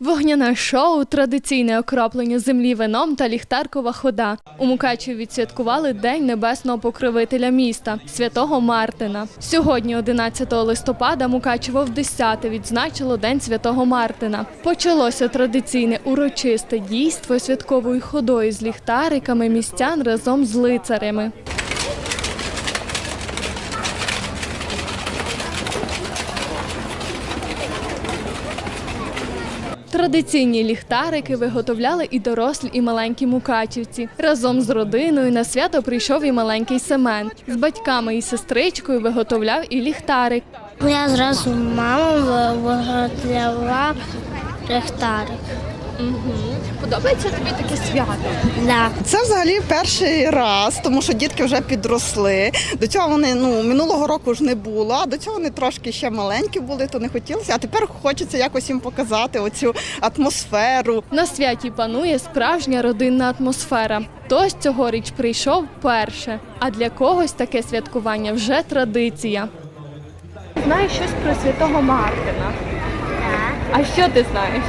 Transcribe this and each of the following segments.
Вогняне шоу, традиційне окроплення землі вином та ліхтаркова хода. У Мукачеві відсвяткували День небесного покровителя міста святого Мартина. Сьогодні, 11 листопада, Мукачево в 10 відзначило День святого Мартина. Почалося традиційне урочисте дійство святковою ходою з ліхтариками містян разом з лицарями. Традиційні ліхтарики виготовляли і дорослі, і маленькі мукачівці. Разом з родиною на свято прийшов і маленький Семен. З батьками і сестричкою виготовляв і ліхтарик. Я зразу мама виготовляла ліхтарик. Подобається тобі таке свято? Да. Це взагалі перший раз, тому що дітки вже підросли. До цього вони ну минулого року ж не було. А до цього вони трошки ще маленькі були, то не хотілося. А тепер хочеться якось їм показати оцю атмосферу. На святі панує справжня родинна атмосфера. Хтось цьогоріч прийшов перше, а для когось таке святкування вже традиція. Знаєш щось про святого Мартина? А що ти знаєш?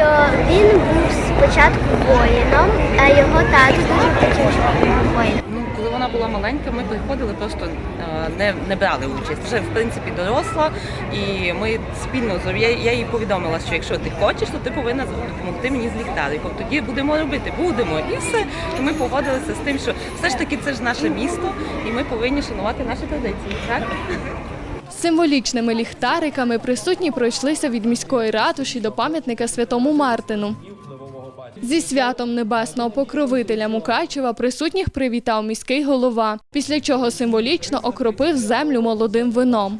Що він був спочатку воїном, а його тато дуже хотів, щоб він був воїном. Ну, коли вона була маленька, ми приходили, просто е, не, не брали участь. Вже в принципі доросла, і ми спільно я, я їй повідомила, що якщо ти хочеш, то ти повинна допомогти мені з ліхтариком. Тоді будемо робити, будемо. І все. І ми погодилися з тим, що все ж таки це ж наше місто, і ми повинні шанувати наші традиції. Так? Символічними ліхтариками присутні пройшлися від міської ратуші до пам'ятника святому Мартину. Зі святом небесного покровителя Мукачева присутніх привітав міський голова, після чого символічно окропив землю молодим вином.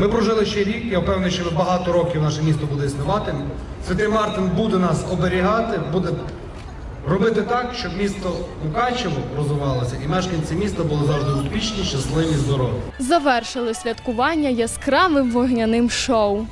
Ми прожили ще рік, я впевнений, що багато років наше місто буде існувати. Святий Мартин буде нас оберігати, буде робити так, щоб місто Мукачево розвивалося і мешканці міста були завжди успішні, щасливі, здорові. Завершили святкування яскравим вогняним шоу.